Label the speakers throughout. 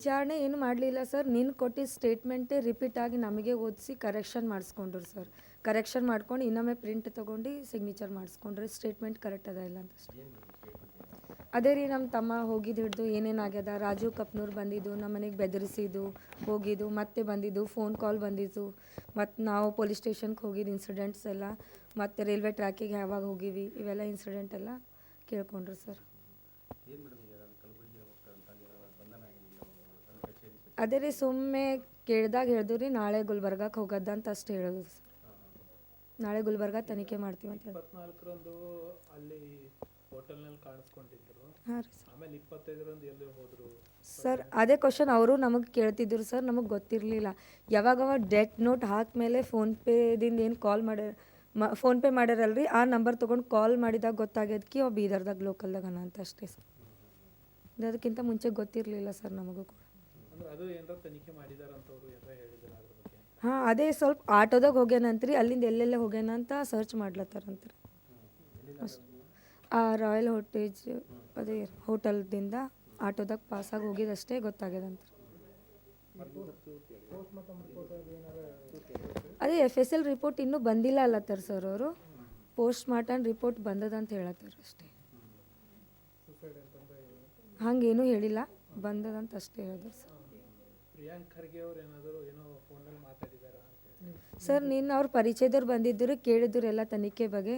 Speaker 1: ವಿಚಾರಣೆ ಏನು ಮಾಡಲಿಲ್ಲ ಸರ್. ನೀನು ಕೊಟ್ಟಿದ್ದ ಸ್ಟೇಟ್ಮೆಂಟೇ ರಿಪೀಟ್ ಆಗಿ ನಮಗೆ ಓದಿಸಿ ಕರೆಕ್ಷನ್ ಮಾಡಿಸ್ಕೊಂಡ್ರು ಸರ್. ಕರೆಕ್ಷನ್ ಮಾಡ್ಕೊಂಡು ಇನ್ನೊಮ್ಮೆ ಪ್ರಿಂಟ್ ತೊಗೊಂಡು ಸಿಗ್ನೇಚರ್ ಮಾಡಿಸ್ಕೊಂಡ್ರೆ ಸ್ಟೇಟ್ಮೆಂಟ್ ಕರೆಕ್ಟ್ ಅದ ಇಲ್ಲ ಅಂತ ಅದೇ ರೀ ನಮ್ಮ ತಮ್ಮ ಹೋಗಿದ್ದು ಹಿಡಿದು ಏನೇನು ಆಗ್ಯದ. ರಾಜು ಕಪ್ನೂರು ಬಂದಿದ್ದು ನಮ್ಮ ಮನೆಗೆ ಬೆದರಿಸಿದ್ದು, ಹೋಗಿದ್ದು, ಮತ್ತೆ ಬಂದಿದ್ದು ಫೋನ್ ಕಾಲ್ ಬಂದಿದ್ದು ಮತ್ತು ನಾವು ಪೊಲೀಸ್ ಸ್ಟೇಷನ್ಗೆ ಹೋಗಿದ್ದು ಇನ್ಸಿಡೆಂಟ್ಸ್ ಎಲ್ಲ, ಮತ್ತು ರೈಲ್ವೆ ಟ್ರ್ಯಾಕಿಗೆ ಯಾವಾಗ ಹೋಗಿವಿ, ಇವೆಲ್ಲ ಇನ್ಸಿಡೆಂಟ್ ಎಲ್ಲ ಕೇಳ್ಕೊಂಡ್ರು ಸರ್. ಅದೇ ರೀ ಸುಮ್ಮನೆ ಕೇಳಿದಾಗ ಹೇಳಿದ್ರು ರೀ ನಾಳೆ ಗುಲ್ಬರ್ಗಕ್ಕೆ ಹೋಗೋದ ಅಂತ ಅಷ್ಟು ಹೇಳೋದು. ಸರ್ ನಾಳೆ ಗುಲ್ಬರ್ಗ ತನಿಖೆ ಮಾಡ್ತೀವಿ ಅಂತ
Speaker 2: ಇಪ್ಪತ್ನಾಲ್ಕರಂದು ಅಲ್ಲಿ ಹೋಟೆಲ್ನಲ್ಲಿ ಕಾಣಿಸ್ಕೊಂಡಿದ್ರು.
Speaker 1: ಹಾಂ ರೀ ಸರ್.
Speaker 2: ಆಮೇಲೆ ಇಪ್ಪತ್ತೈದರಂದು ಎಲ್ಲಿ ಹೋದರು?
Speaker 1: ಸರ್ ಅದೇ ಕ್ವಶನ್ ಅವರು ನಮಗೆ ಕೇಳ್ತಿದ್ರು ಸರ್ ನಮಗೆ ಗೊತ್ತಿರಲಿಲ್ಲ. ಯಾವಾಗ ಅವಾಗ ಡೆಟ್ ನೋಟ್ ಹಾಕ್ಮೇಲೆ ಫೋನ್ಪೇದಿಂದ ಏನು ಕಾಲ್ ಮಾಡ್ಯಾರ ಮ ಫೋನ್ಪೇ ಮಾಡ್ಯಾರಲ್ರಿ ಆ ನಂಬರ್ ತೊಗೊಂಡು ಕಾಲ್ ಮಾಡಿದಾಗ ಗೊತ್ತಾಗ್ಯದಕ್ಕೆ ಅವ ಬೀದರ್ದಾಗ ಲೋಕಲ್ದಾಗ ಅಂತ ಅಷ್ಟೇ ಸರ್. ಅದಕ್ಕಿಂತ ಮುಂಚೆ ಗೊತ್ತಿರಲಿಲ್ಲ ಸರ್ ನಮಗೂ ಕೂಡ. ಹಾಂ, ಅದೇ ಸ್ವಲ್ಪ ಆಟೋದಾಗ ಹೋಗ್ಯಾನಂತ್ರಿ ಅಲ್ಲಿಂದ ಎಲ್ಲೆಲ್ಲ ಹೋಗ್ಯಾನ ಅಂತ ಸರ್ಚ್ ಮಾಡ್ಲತ್ತಾರಂತ್ರಿ. ಆ ರಾಯಲ್ ಹೋಟೇಜ್ ಅದೇ ಹೋಟೆಲ್ದಿಂದ ಆಟೋದಾಗ ಪಾಸಾಗಿ ಹೋಗಿದಷ್ಟೇ ಗೊತ್ತಾಗ್ಯದಂತ್ರಿ. ಅದೇ ಎಫ್ ಎಸ್ ಎಲ್ ರಿಪೋರ್ಟ್ ಇನ್ನೂ ಬಂದಿಲ್ಲ ಅಲ್ಲತ್ತಾರ ಸರ್ ಅವರು. ಪೋಸ್ಟ್ ಮಾರ್ಟಮ್ ರಿಪೋರ್ಟ್ ಬಂದದಂತ ಹೇಳತ್ತಾರ ಅಷ್ಟೇ. ಹಂಗೇನೂ ಹೇಳಿಲ್ಲ, ಬಂದದಂತ ಅಷ್ಟೇ ಹೇಳಿದ್ರು ಸರ್
Speaker 2: ಪ್ರಿಯಾಂಕ್ ಖರ್ಗೆ ಅವ್ರು ಏನಾದರೂ ಏನೋ ಫೋನಲ್ಲಿ ಮಾತಾಡಿದಾರ ಅಂತ
Speaker 1: ಸರ್ ನಿನ್ನ ಅವ್ರ ಪರಿಚಯದವ್ರು ಬಂದಿದ್ದರು ಕೇಳಿದ್ರು ಎಲ್ಲ ತನಿಖೆ ಬಗ್ಗೆ.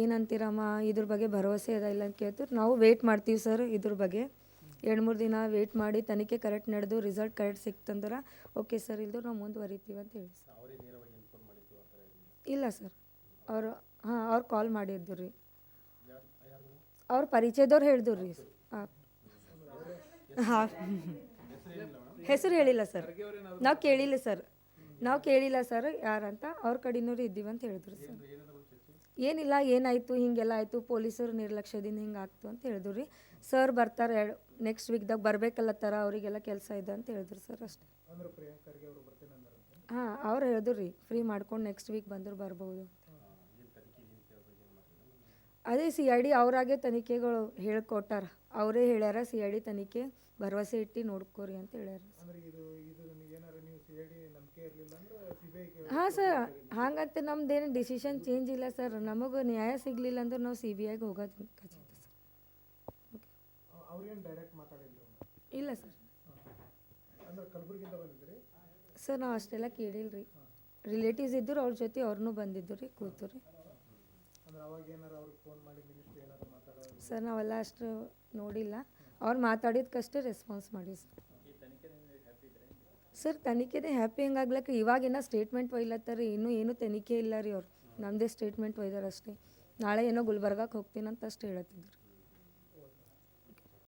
Speaker 1: ಏನಂತೀರಮ್ಮ ಇದ್ರ ಬಗ್ಗೆ ಭರವಸೆ ಅದ ಇಲ್ಲ ಅಂತ ಕೇಳ್ತಾರೆ ನಾವು ವೇಟ್ ಮಾಡ್ತೀವಿ ಸರ್ ಇದ್ರ ಬಗ್ಗೆ. ಎರಡು ಮೂರು ದಿನ ವೇಟ್ ಮಾಡಿ ತನಿಖೆ ಕರೆಕ್ಟ್ ನಡೆದು ರಿಸಲ್ಟ್ ಕರೆಕ್ಟ್ ಸಿಕ್ತಂದ್ರೆ ಓಕೆ ಸರ್ ಇಲ್ದು ನಾವು ಮುಂದುವರಿತೀವಿ ಅಂತ ಹೇಳಿ ಸರ್ ಇಲ್ಲ ಸರ್ ಅವರು ಹಾಂ ಅವ್ರು ಕಾಲ್ ಮಾಡಿದ್ದು ರೀ. ಅವ್ರ ಪರಿಚಯದವ್ರು ಹೇಳಿದ್ರು ರೀ. ಹಾಂ. ಹಾಂ ಹೆಸರು ಹೇಳಿಲ್ಲ ಸರ್. ನಾವು ಕೇಳಿಲ್ಲ ಸರ್. ನಾವು ಕೇಳಿಲ್ಲ ಸರ್ ಯಾರಂತ ಅವ್ರ ಕಡೆನೂರು ಇದ್ದೀವಿ ಅಂತ ಹೇಳಿದ್ರು ಸರ್. ಏನಿಲ್ಲ ಏನಾಯಿತು ಹಿಂಗೆಲ್ಲ ಆಯಿತು. ಪೊಲೀಸರು ನಿರ್ಲಕ್ಷ್ಯದಿಂದ ಹಿಂಗೆ ಆಗ್ತು ಅಂತ ಹೇಳಿದ್ರು ರೀ. ಸರ್ ಬರ್ತಾರೆ ನೆಕ್ಸ್ಟ್ ವೀಕ್ದಾಗ ಬರಬೇಕಲ್ಲತ್ತಾರ ಅವರಿಗೆಲ್ಲ ಕೆಲಸ ಇದೆ ಅಂತ ಹೇಳಿದ್ರು ಸರ್ ಅಷ್ಟೇ. ಹಾಂ ಅವ್ರು ಹೇಳಿದ್ರು ರೀ ಫ್ರೀ ಮಾಡ್ಕೊಂಡು ನೆಕ್ಸ್ಟ್ ವೀಕ್ ಬಂದರು ಬರ್ಬೋದು ಅದೇ ಸಿ ಐ ಡಿ ಅವರಾಗೆ ತನಿಖೆಗಳು ಹೇಳ್ಕೊಟ್ಟಾರ. ಅವರೇ ಹೇಳ್ಯಾರ ಸಿ ಐ ಡಿ ತನಿಖೆ ಭರವಸೆ ಇಟ್ಟು ನೋಡ್ಕೋರಿ ಅಂತ ಹೇಳ್ಯಾರ. ಹಾಂ ಸರ್ ಹಾಗಂತ ನಮ್ದೇನು ಡಿಸಿಷನ್ ಚೇಂಜ್ ಇಲ್ಲ ಸರ್. ನಮಗೆ ನ್ಯಾಯ ಸಿಗಲಿಲ್ಲ ಅಂದ್ರೆ ನಾವು ಸಿ ಬಿ ಐಗೆ ಹೋಗೋದು ಖಚಿತ ಸರ್. ಇಲ್ಲ ಸರ್. ಸರ್ ನಾವು ಅಷ್ಟೆಲ್ಲ ಕೇಳಿಲ್ಲ ರೀ ರಿಲೇಟಿವ್ಸ್ ಇದ್ದರು ಅವ್ರ ಜೊತೆ ಅವ್ರನ್ನೂ ಬಂದಿದ್ದು ರೀ ಕೂತು ರೀ ಸರ್ ನಾವೆಲ್ಲ ಅಷ್ಟು ನೋಡಿಲ್ಲ. ಅವ್ರು ಮಾತಾಡಿದ್ಕಷ್ಟೇ ರೆಸ್ಪಾನ್ಸ್ ಮಾಡಿ ಸರ್ ಸರ್ ತನಿಖೆದೇ ಹ್ಯಾಪಿ ಹೆಂಗಾಗ್ಲಕ್ಕ. ಇವಾಗಿನ ಸ್ಟೇಟ್ಮೆಂಟ್ ಒಯ್ಲತ್ತಾರ ಇನ್ನೂ ಏನೂ ತನಿಖೆ ಇಲ್ಲ ರೀ ಅವ್ರು. ನಮ್ಮದೇ ಸ್ಟೇಟ್ಮೆಂಟ್ ಒಯ್ದಾರ ಅಷ್ಟೇ ನಾಳೆ ಏನೋ ಗುಲ್ಬರ್ಗಕ್ಕೆ ಹೋಗ್ತೀನಂತ ಅಷ್ಟು ಹೇಳತ್ತಿದ್ರು.